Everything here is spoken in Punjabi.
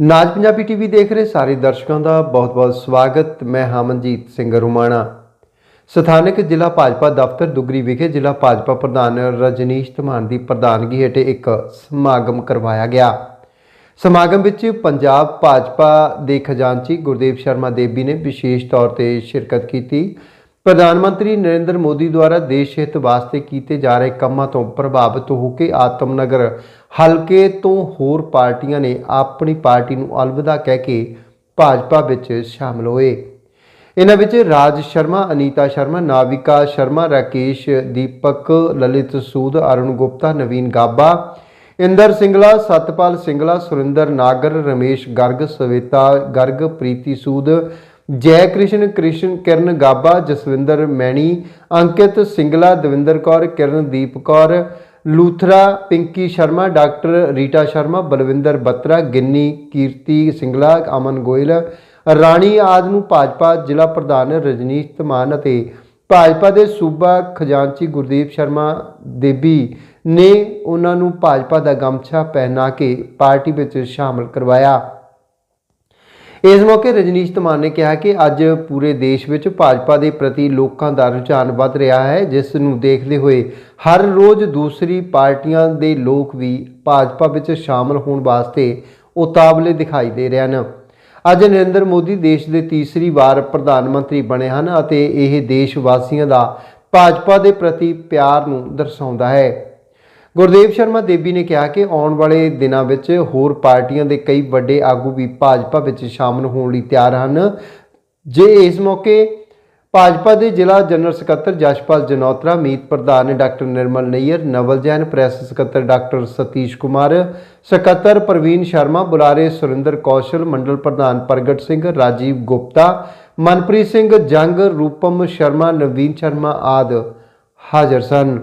ਨਾਜ ਪੰਜਾਬੀ ਟੀਵੀ ਦੇਖ ਰਹੇ ਸਾਰੇ ਦਰਸ਼ਕਾਂ ਦਾ ਬਹੁਤ-ਬਹੁਤ ਸਵਾਗਤ। ਮੈਂ ਹਮਨਜੀਤ ਸਿੰਘ ਰੁਮਾਣਾ ਸਥਾਨਕ ਜ਼ਿਲ੍ਹਾ ਭਾਜਪਾ ਦਫ਼ਤਰ ਦੁਗਰੀ ਵਿਖੇ ਜ਼ਿਲ੍ਹਾ ਭਾਜਪਾ ਪ੍ਰਧਾਨ ਰਜਨੀਸ਼ ਧਮਾਨ ਦੀ ਪ੍ਰਧਾਨਗੀ ਹੇਠ ਇੱਕ ਸਮਾਗਮ ਕਰਵਾਇਆ ਗਿਆ। ਸਮਾਗਮ ਵਿੱਚ ਪੰਜਾਬ ਭਾਜਪਾ ਦੇ ਖਜ਼ਾਨਚੀ ਗੁਰਦੇਵ ਸ਼ਰਮਾ ਦੇਵੀ ਨੇ ਵਿਸ਼ੇਸ਼ ਤੌਰ ਤੇ ਸ਼ਿਰਕਤ ਕੀਤੀ। ਪ੍ਰਧਾਨ ਮੰਤਰੀ ਨਰਿੰਦਰ ਮੋਦੀ ਦੁਆਰਾ ਦੇਸ਼ ਹਿੱਤ ਵਾਸਤੇ ਕੀਤੇ ਜਾ ਰਹੇ ਕੰਮਾਂ ਤੋਂ ਪ੍ਰਭਾਵਿਤ ਹੋ ਕੇ ਆਤਮਨਗਰ ਹਲਕੇ ਤੋਂ ਹੋਰ ਪਾਰਟੀਆਂ ਨੇ ਆਪਣੀ ਪਾਰਟੀ ਨੂੰ ਅਲਵਿਦਾ ਕਹਿ ਕੇ ਭਾਜਪਾ ਵਿੱਚ ਸ਼ਾਮਲ ਹੋਏ। ਇਹਨਾਂ ਵਿੱਚ ਰਾਜ ਸ਼ਰਮਾ, ਅਨੀਤਾ ਸ਼ਰਮਾ, ਨਾਵਿਕਾ ਸ਼ਰਮਾ, ਰਾਕੇਸ਼ ਦੀਪਕ, ਲਲਿਤ ਸੂਦ, ਅਰੁਣ ਗੁਪਤਾ, ਨਵੀਨ ਗਾਬਾ, ਇੰਦਰ ਸਿੰਗਲਾ, ਸਤਪਾਲ ਸਿੰਗਲਾ, ਸੁਰਿੰਦਰ ਨਾਗਰ, ਰਮੇਸ਼ ਗਰਗ, ਸਵੇਤਾ ਗਰਗ, ਪ੍ਰੀਤੀ ਸੂਦ ਜੈ ਕ੍ਰਿਸ਼ਨ ਕ੍ਰਿਸ਼ਨ ਕਿਰਨ ਗਾਬਾ, ਜਸਵਿੰਦਰ ਮੈਣੀ, ਅੰਕਿਤ ਸਿੰਗਲਾ, ਦਵਿੰਦਰ ਕੌਰ, ਕਿਰਨਦੀਪ ਕੌਰ, ਲੂਥਰਾ, ਪਿੰਕੀ ਸ਼ਰਮਾ, ਡਾਕਟਰ ਰੀਟਾ ਸ਼ਰਮਾ, ਬਲਵਿੰਦਰ ਬੱਤਰਾ, ਗਿੰਨੀ, ਕੀਰਤੀ ਸਿੰਗਲਾ, ਅਮਨ ਗੋਇਲ, ਰਾਣੀ ਆਦ ਨੂੰ ਭਾਜਪਾ ਜ਼ਿਲ੍ਹਾ ਪ੍ਰਧਾਨ ਰਜਨੀਸ਼ ਧਮਾਨ ਅਤੇ ਭਾਜਪਾ ਦੇ ਸੂਬਾ ਖਜ਼ਾਨਚੀ ਗੁਰਦੀਪ ਸ਼ਰਮਾ ਦੇਬੀ ਨੇ ਉਹਨਾਂ ਨੂੰ ਭਾਜਪਾ ਦਾ ਗਮਛਾ ਪਹਿਨਾ ਕੇ ਪਾਰਟੀ ਵਿੱਚ ਸ਼ਾਮਲ ਕਰਵਾਇਆ। ਇਸ ਮੌਕੇ ਰਜਨੀਸ਼ ਧਮਾਨ ਨੇ ਕਿਹਾ ਕਿ ਅੱਜ ਪੂਰੇ ਦੇਸ਼ ਵਿੱਚ ਭਾਜਪਾ ਦੇ ਪ੍ਰਤੀ ਲੋਕਾਂ ਦਾ ਰੁਝਾਨ ਵੱਧ ਰਿਹਾ ਹੈ, ਜਿਸ ਨੂੰ ਦੇਖਦੇ ਹੋਏ ਹਰ ਰੋਜ਼ ਦੂਸਰੀ ਪਾਰਟੀਆਂ ਦੇ ਲੋਕ ਵੀ ਭਾਜਪਾ ਵਿੱਚ ਸ਼ਾਮਲ ਹੋਣ ਵਾਸਤੇ ਉਤਾਵਲੇ ਦਿਖਾਈ ਦੇ ਰਹੇ ਹਨ। ਅੱਜ ਨਰਿੰਦਰ ਮੋਦੀ ਦੇਸ਼ ਦੇ ਤੀਸਰੀ ਵਾਰ ਪ੍ਰਧਾਨ ਮੰਤਰੀ ਬਣੇ ਹਨ ਅਤੇ ਇਹ ਦੇਸ਼ ਵਾਸੀਆਂ ਦਾ ਭਾਜਪਾ ਦੇ ਪ੍ਰਤੀ ਪਿਆਰ ਨੂੰ ਦਰਸਾਉਂਦਾ ਹੈ। ਗੁਰਦੇਵ ਸ਼ਰਮਾ ਦੇਵੀ ਨੇ ਕਿਹਾ ਕਿ ਆਉਣ ਵਾਲੇ ਦਿਨਾਂ ਵਿੱਚ ਹੋਰ ਪਾਰਟੀਆਂ ਦੇ ਕਈ ਵੱਡੇ ਆਗੂ ਵੀ ਭਾਜਪਾ ਵਿੱਚ ਸ਼ਾਮਲ ਹੋਣ ਲਈ ਤਿਆਰ ਹਨ। ਜੇ ਇਸ ਮੌਕੇ ਭਾਜਪਾ ਦੇ ਜ਼ਿਲ੍ਹਾ ਜਨਰਲ ਸਕੱਤਰ ਜਸ਼ਪਾਲ ਜਨੌਤਰਾ, ਮੀਤ ਪ੍ਰਧਾਨ ਡਾਕਟਰ ਨਿਰਮਲ ਨਈਅਰ, ਨਵਲ ਜੈਨ, ਪ੍ਰੈਸ ਸਕੱਤਰ ਡਾਕਟਰ ਸਤੀਸ਼ ਕੁਮਾਰ, ਸਕੱਤਰ ਪ੍ਰਵੀਨ ਸ਼ਰਮਾ, ਬੁਲਾਰੇ ਸੁਰਿੰਦਰ ਕੌਸ਼ਲ, ਮੰਡਲ ਪ੍ਰਧਾਨ ਪ੍ਰਗਟ ਸਿੰਘ, ਰਾਜੀਵ ਗੁਪਤਾ, ਮਨਪ੍ਰੀਤ ਸਿੰਘ ਜੰਗ, ਰੂਪਮ ਸ਼ਰਮਾ, ਨਵੀਨ ਸ਼ਰਮਾ ਆਦ ਹਾਜ਼ਰ ਸਨ।